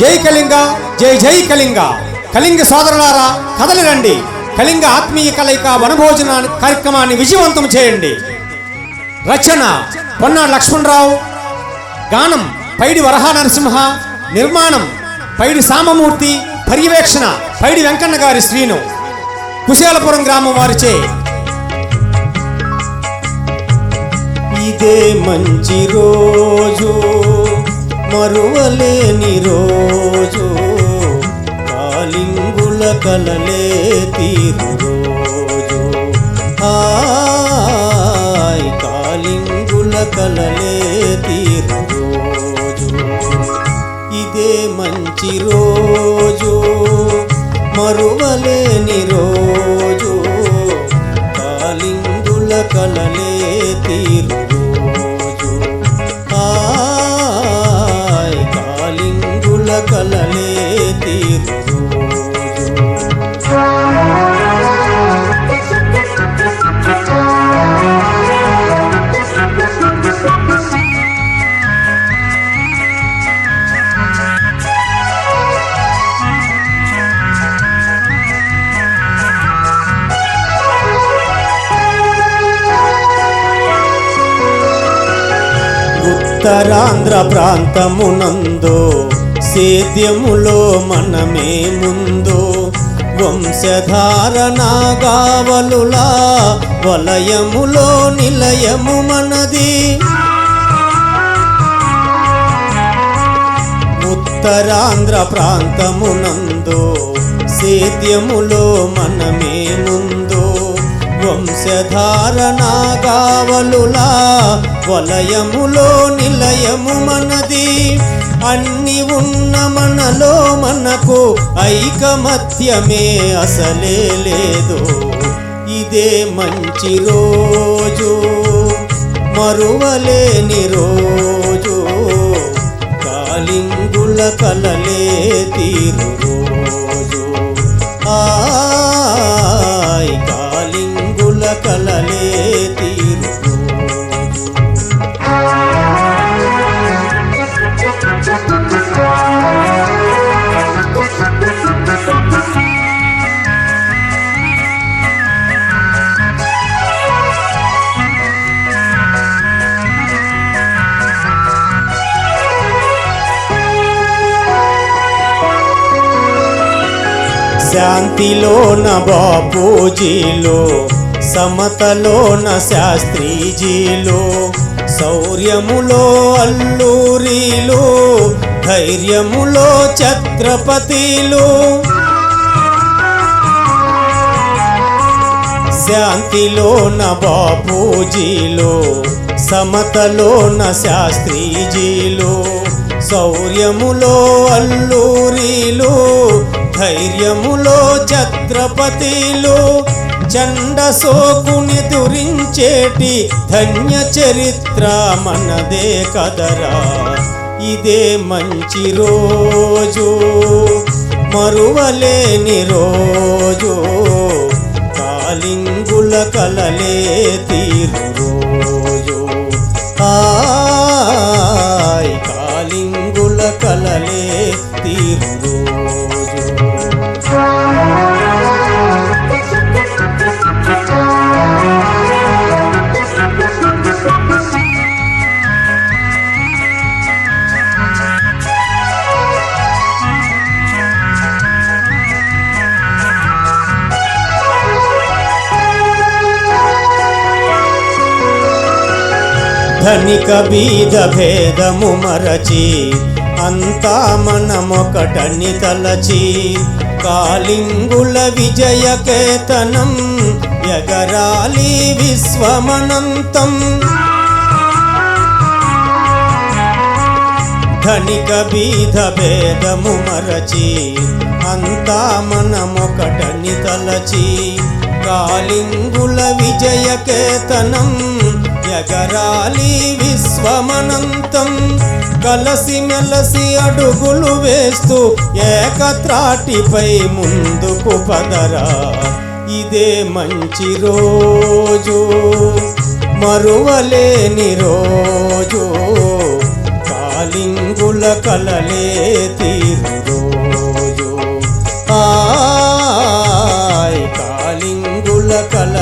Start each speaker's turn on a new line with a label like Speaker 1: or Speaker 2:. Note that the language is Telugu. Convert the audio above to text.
Speaker 1: జై కళింగ జై జై కళింగ. కళింగ సోదరులారా కదలి రండి. కళింగ ఆత్మీయ కలయిక వనభోజన కార్యక్రమాన్ని విజయవంతం చేయండి. రచన పొన్నా లక్ష్మణరావు. గానం పైడి వరహా నరసింహ. నిర్మాణం పైడి సామమూర్తి. పర్యవేక్షణ పైడి వెంకన్న గారి శ్రీను. కుశేలపురం గ్రామం వారిచే. ఇదే మంచి రోజు. మరువలేని రోజు కాలింగుల కలలే తీరు రోజు. హాయ్ కాలింగుల కలలే తీరు రోజు. ఇదే మంచి రోజు మరువలేని రోజు కాలింగుల కలలే తీరు ఉత్తరాంధ్ర ప్రాంతమునందు సేద్యములో మనమే ముందు వంశధార నాగావలులా వలయములో నిలయము మనది. ఉత్తరాంధ్ర ప్రాంతమునందు సేద్యములో మనమే ముందు వంశధార నాగావలులా వలయములో నిలయము మనది. అన్ని ఉన్న మనలో మనకు ఐకమత్యమే అసలే లేదు. ఇదే మంచి రోజు మరువలేని రోజు. కాలింగుల కలలే తీరు రోజు. ఆయ్ కాలింగుల కలలే శాంతిలోన బాపూజీలో సమతలోన శాస్త్రీజీలో శౌర్యములో అల్లూరిలో ధైర్యములో ఛత్రపతిలు. శాంతిలోన బాపూజీలో సమతలోన శాస్త్రీజీలో శౌర్యములో అల్లూరిలో ధైర్యములో ఛత్రపతిలు చండ సోకుని దురించేటి ధన్య చరిత్ర మనదే కదరా. ఇదే మంచి రోజు మరువలేని రోజు కాలింగుల కలలే తీరు ధనిక బీద భేదము మరచి అంతా మనమొకటని తలచి కాళింగుల విజయ కేతనం ఎగరాలి విశ్వమనంతం. ధనిక బీధ భేదము మరచి అంతా మనమొకటని తలచి కాలింగుల విజయ కేతనం ఎగరాలి విశ్వమనంతం కలసి మెలసి అడుగులు వేస్తూ ఏకత్రాటిపై ముందుకు పదరా. ఇదే మంచి రోజు మరువలేని రోజు. కవుల కలలే తీరు
Speaker 2: రోజు. ఆయ్ కాలింగుల కల